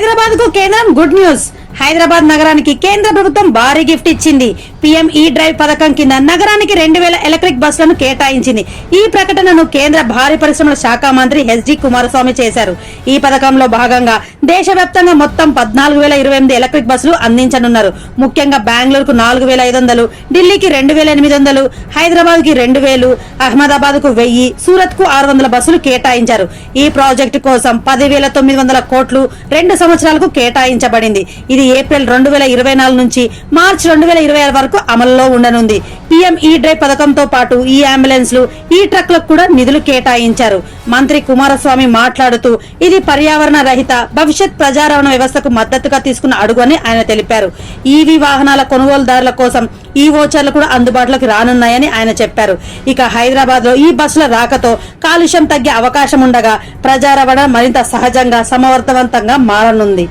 హైదరాబాద్కు కేంద్రం good news Hyderabad నగరానికి కేంద్ర ప్రభుత్వం భారీ గిఫ్ట్ ఇచ్చింది. పీఎం ఈ డ్రైవ్ పథకం కింద నగరానికి రెండు వేల ఎలక్ట్రిక్ బస్సులను కేటాయించింది. ఈ ప్రకటనను కేంద్ర భారీ పరిశ్రమల శాఖ మంత్రి హెచ్డి కుమారస్వామి చేశారు. ఈ పథకంలో భాగంగా దేశవ్యాప్తంగా మొత్తం పద్నాలుగు వేల ఇరవై ఎనిమిది ఎలక్ట్రిక్ బస్సులు అందించనున్నారు. ముఖ్యంగా బెంగళూరుకు నాలుగు వేల ఐదు వందలు ఢిల్లీకి రెండు వేల ఎనిమిది వందలు హైదరాబాద్కి రెండు వేలు అహ్మదాబాద్కు వెయ్యి సూరత్కు ఆరు వందల బస్సులు కేటాయించారు. ఈ ప్రాజెక్టు కోసం పదివేల తొమ్మిది వందల కోట్లు రెండు సంవత్సరాలకు కేటాయించబడింది. ఇది ఏప్రిల్ రెండు వేల ఇరవై నాలుగు నుంచి మార్చి రెండు వేల ఇరవై ఆరు వరకు అమల్లో ఉండనుంది. పీఎం ఈ డ్రైవ్ పథకంతో పాటు ఈ అంబులెన్స్లు ఈ ట్రక్లకు కూడా నిధులు కేటాయించారు. మంత్రి కుమారస్వామి మాట్లాడుతూ ఇది పర్యావరణ రహిత భవిష్యత్ ప్రజారవణ వ్యవస్థకు మద్దతుగా తీసుకున్న అడుగు అని ఆయన తెలిపారు. ఈవీ వాహనాల కొనుగోలుదారుల కోసం ఈ ఓచర్లు కూడా అందుబాటులోకి రానున్నాయని ఆయన చెప్పారు. ఇక హైదరాబాద్లో ఈ బస్సుల రాకతో కాలుష్యం తగ్గే అవకాశం ఉండగా ప్రజా రవాణా మరింత సహజంగా సమర్థవంతంగా మారనుంది.